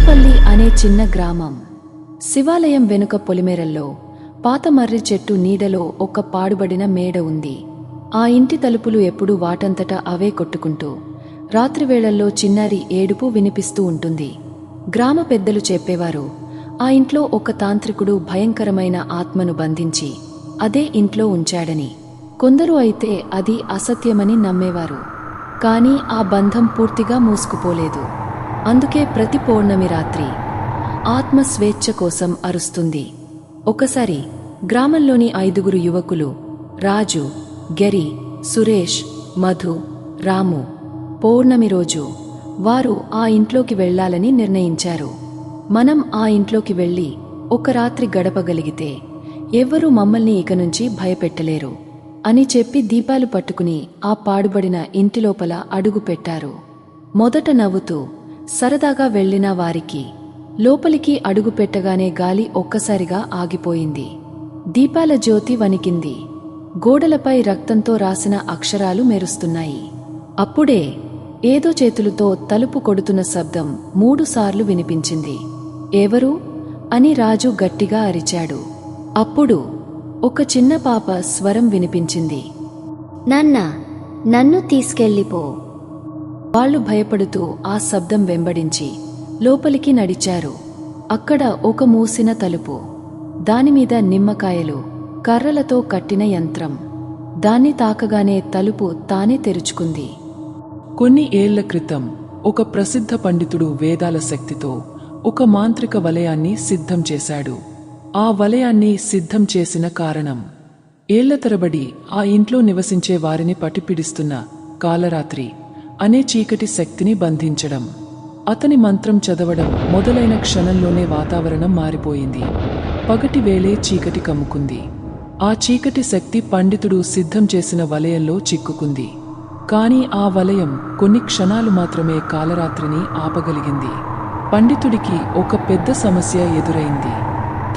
మర్రిపల్లి అనే చిన్న గ్రామం. శివాలయం వెనుక పొలిమేరల్లో పాత మర్రి చెట్టు నీడలో ఒక పాడుబడిన మేడ ఉంది. ఆ ఇంటి తలుపులు ఎప్పుడూ వాటంతట అవే కొట్టుకుంటూ రాత్రివేళల్లో చిన్నారి ఏడుపు వినిపిస్తూ ఉంటుంది. గ్రామ పెద్దలు చెప్పేవారు ఆ ఇంట్లో ఒక తాంత్రికుడు భయంకరమైన ఆత్మను బంధించి అదే ఇంట్లో ఉంచాడని. కొందరు అయితే అది అసత్యమని నమ్మేవారు. కానీ ఆ బంధం పూర్తిగా మూసుకుపోలేదు. అందుకే ప్రతి పౌర్ణమి రాత్రి ఆత్మ స్వేచ్ఛ కోసం అరుస్తుంది. ఒకసారి గ్రామంలోని ఐదుగురు యువకులు రాజు గెరి సురేష్ మధు రాము పౌర్ణమి రోజు వారు ఆ ఇంట్లోకి వెళ్ళాలని నిర్ణయించారు. మనం ఆ ఇంట్లోకి వెళ్ళి ఒక రాత్రి గడపగలిగితే ఎవ్వరూ మమ్మల్ని ఇక నుంచి భయపెట్టలేరు అని చెప్పి దీపాలు పట్టుకుని ఆ పాడుబడిన ఇంటి లోపల అడుగు పెట్టారు. మొదట నవ్వుతూ సరదాగా వెళ్ళిన వారికి లోపలికి అడుగుపెట్టగానే గాలి ఒక్కసారిగా ఆగిపోయింది. దీపాల జ్యోతి వణికింది. గోడలపై రక్తంతో రాసిన అక్షరాలు మెరుస్తున్నాయి. అప్పుడే ఏదో చేతులతో తలుపు కొడుతున్న శబ్దం మూడుసార్లు వినిపించింది. ఎవరు? అని రాజు గట్టిగా అరిచాడు. అప్పుడు ఒక చిన్న పాప స్వరం వినిపించింది. నాన్న నన్ను తీసుకెళ్ళిపో. వాళ్ళు భయపడుతూ ఆ శబ్దం వెంబడించి లోపలికి నడిచారు. అక్కడ ఒక మూసిన తలుపు దానిమీద నిమ్మకాయలు కర్రలతో కట్టిన యంత్రం. దాన్ని తాకగానే తలుపు తానే తెరుచుకుంది. కొన్ని ఏళ్ళ క్రితం ఒక ప్రసిద్ధ పండితుడు వేదాల శక్తితో ఒక మాంత్రిక వలయాన్ని సిద్ధం చేశాడు. ఆ వలయాన్ని సిద్ధం చేసిన కారణం ఏళ్ళ తరబడి ఆ ఇంట్లో నివసించే వారిని పట్టిపిడిస్తున్న కాలరాత్రి. అనే చీకటి శక్తిని బంధించడం. అతని మంత్రం చదవడం మొదలైన క్షణంలోనే వాతావరణం మారిపోయింది. పగటి వేళే చీకటి కమ్ముకుంది. ఆ చీకటి శక్తి పండితుడు సిద్ధం చేసిన వలయంలో చిక్కుకుంది. కానీ ఆ వలయం కొన్ని క్షణాలు మాత్రమే కాలరాత్రిని ఆపగలిగింది. పండితుడికి ఒక పెద్ద సమస్య ఎదురైంది.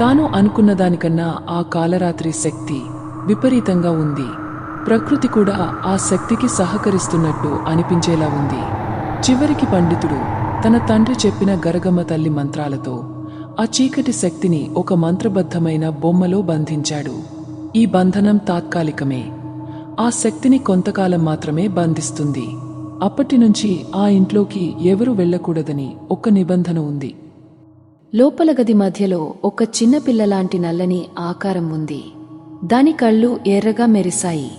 తాను అనుకున్న దానికన్నా ఆ కాలరాత్రి శక్తి విపరీతంగా ఉంది. ప్రకృతి కూడా ఆ శక్తికి సహకరిస్తున్నట్టు అనిపించేలా ఉంది. చివరికి పండితుడు తన తండ్రి చెప్పిన గరగమ్మ తల్లి మంత్రాలతో ఆ చీకటి శక్తిని ఒక మంత్రబద్ధమైన బొమ్మలో బంధించాడు. ఈ బంధనం తాత్కాలికమే. ఆ శక్తిని కొంతకాలం మాత్రమే బంధిస్తుంది. అప్పటి నుంచి ఆ ఇంట్లోకి ఎవరు వెళ్ళకూడదని ఒక నిబంధన ఉంది. లోపల గది మధ్యలో ఒక చిన్న పిల్లలాంటి నల్లని ఆకారం ఉంది. దాని కళ్ళు ఎర్రగా మెరిశాయి.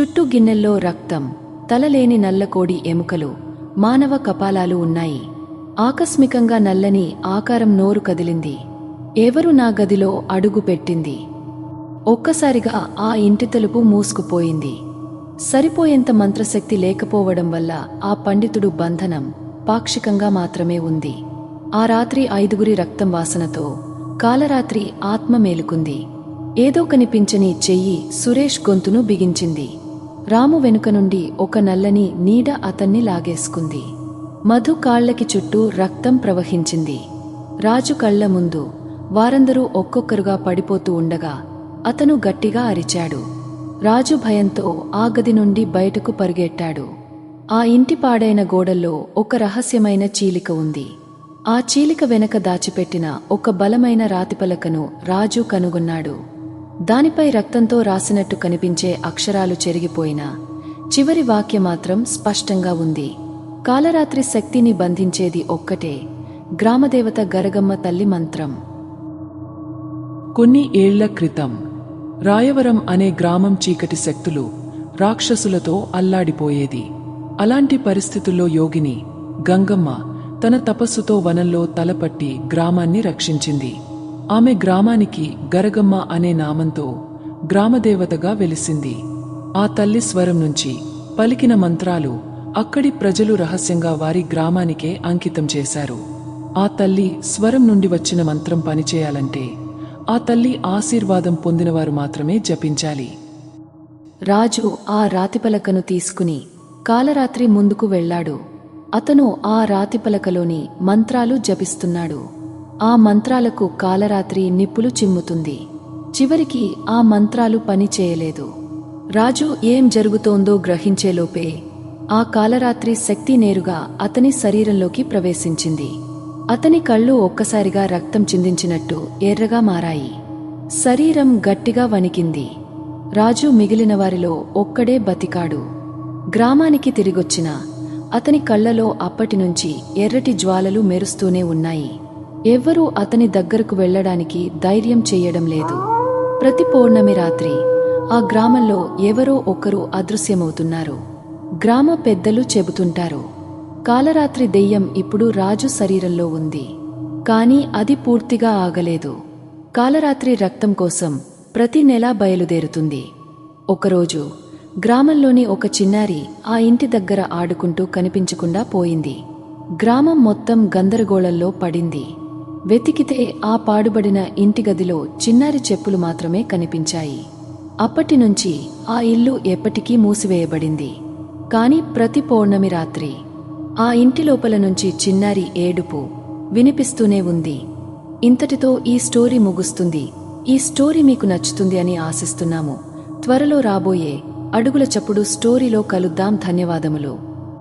చుట్టూ గిన్నెల్లో రక్తం తలలేని నల్లకోడి ఎముకలు మానవ కపాలాలు ఉన్నాయి. ఆకస్మికంగా నల్లని ఆకారం నోరు కదిలింది. ఎవరు నా గదిలో అడుగు పెట్టింది? ఒక్కసారిగా ఆ ఇంటి తలుపు మూసుకుపోయింది. సరిపోయేంత మంత్రశక్తి లేకపోవడం వల్ల ఆ పండితుడు బంధనం పాక్షికంగా మాత్రమే ఉంది. ఆ రాత్రి ఐదుగురి రక్తం వాసనతో కాలరాత్రి ఆత్మ మేలుకుంది. ఏదో కనిపించని చెయ్యి సురేష్ గొంతును బిగించింది. రాము వెనుక నుండి ఒక నల్లని నీడ అతన్ని లాగేసుకుంది. మధు కాళ్ళకి చుట్టూ రక్తం ప్రవహించింది. రాజు కళ్ళ ముందు వారందరూ ఒక్కొక్కరుగా పడిపోతూ ఉండగా అతను గట్టిగా అరిచాడు. రాజు భయంతో ఆ గది నుండి బయటకు పరుగెట్టాడు. ఆ ఇంటి పాడైన గోడల్లో ఒక రహస్యమైన చీలిక ఉంది. ఆ చీలిక వెనక దాచిపెట్టిన ఒక బలమైన రాతిపలకను రాజు కనుగొన్నాడు. దానిపై రక్తంతో రాసినట్టు కనిపించే అక్షరాలు చెరిగిపోయిన చివరి వాక్య మాత్రం స్పష్టంగా ఉంది. కాలరాత్రి శక్తిని బంధించేది ఒక్కటే గ్రామదేవత గరగమ్మ తల్లి మంత్రం. కొన్ని ఏళ్ళ క్రితం రాయవరం అనే గ్రామం చీకటి శక్తులు రాక్షసులతో అల్లాడిపోయేది. అలాంటి పరిస్థితుల్లో యోగిని గంగమ్మ తన తపస్సుతో వనంలో తలపట్టి గ్రామాన్ని రక్షించింది. ఆమె గ్రామానికి గరగమ్మ అనే నామంతో గ్రామదేవతగా వెలిసింది. ఆ తల్లి స్వరం నుంచి పలికిన మంత్రాలు అక్కడి ప్రజలు రహస్యంగా వారి గ్రామానికే అంకితం చేశారు. ఆ తల్లి స్వరం నుండి వచ్చిన మంత్రం పనిచేయాలంటే ఆ తల్లి ఆశీర్వాదం పొందినవారు మాత్రమే జపించాలి. రాజు ఆ రాతిపలకను తీసుకుని కాలరాత్రి ముందుకు వెళ్ళాడు అతను ఆ రాతిపలకలోని మంత్రాలు జపిస్తున్నాడు. ఆ మంత్రాలకు కాలరాత్రి నిప్పులు చిమ్ముతుంది. చివరికి ఆ మంత్రాలు పని చేయలేదు. రాజు ఏం జరుగుతోందో గ్రహించేలోపే ఆ కాలరాత్రి శక్తి నేరుగా అతని శరీరంలోకి ప్రవేశించింది. అతని కళ్ళు ఒక్కసారిగా రక్తం చిందించినట్టు ఎర్రగా మారాయి. శరీరం గట్టిగా వణికింది. రాజు మిగిలిన వారిలో ఒక్కడే బతికాడు. గ్రామానికి తిరిగొచ్చిన అతని కళ్ళలో అప్పటినుంచి ఎర్రటి జ్వాలలు మెరుస్తూనే ఉన్నాయి. ఎవ్వరూ అతని దగ్గరకు వెళ్ళడానికి ధైర్యం చెయ్యడం లేదు. ప్రతి పౌర్ణమి రాత్రి ఆ గ్రామంలో ఎవరో ఒకరు అదృశ్యమవుతున్నారు. గ్రామ పెద్దలు చెబుతుంటారు కాలరాత్రి దెయ్యం ఇప్పుడు రాజు శరీరంలో ఉంది. కానీ అది పూర్తిగా ఆగలేదు. కాలరాత్రి రక్తం కోసం ప్రతి నెల బయలుదేరుతుంది. ఒకరోజు గ్రామంలోని ఒక చిన్నారి ఆ ఇంటి దగ్గర ఆడుకుంటూ కనిపించకుండా పోయింది. గ్రామం మొత్తం గందరగోళంలో పడింది. వెతికితే ఆ పాడుబడిన ఇంటి గదిలో చిన్నారి చెప్పులు మాత్రమే కనిపించాయి. అప్పటినుంచి ఆ ఇల్లు ఎప్పటికీ మూసివేయబడింది. కాని ప్రతి పౌర్ణమి రాత్రి ఆ ఇంటి లోపల నుంచి చిన్నారి ఏడుపు వినిపిస్తూనే ఉంది. ఇంతటితో ఈ స్టోరీ ముగుస్తుంది. ఈ స్టోరీ మీకు నచ్చుతుంది అని ఆశిస్తున్నాము. త్వరలో రాబోయే అడుగుల చప్పుడు స్టోరీలో కలుద్దాం. ధన్యవాదములు.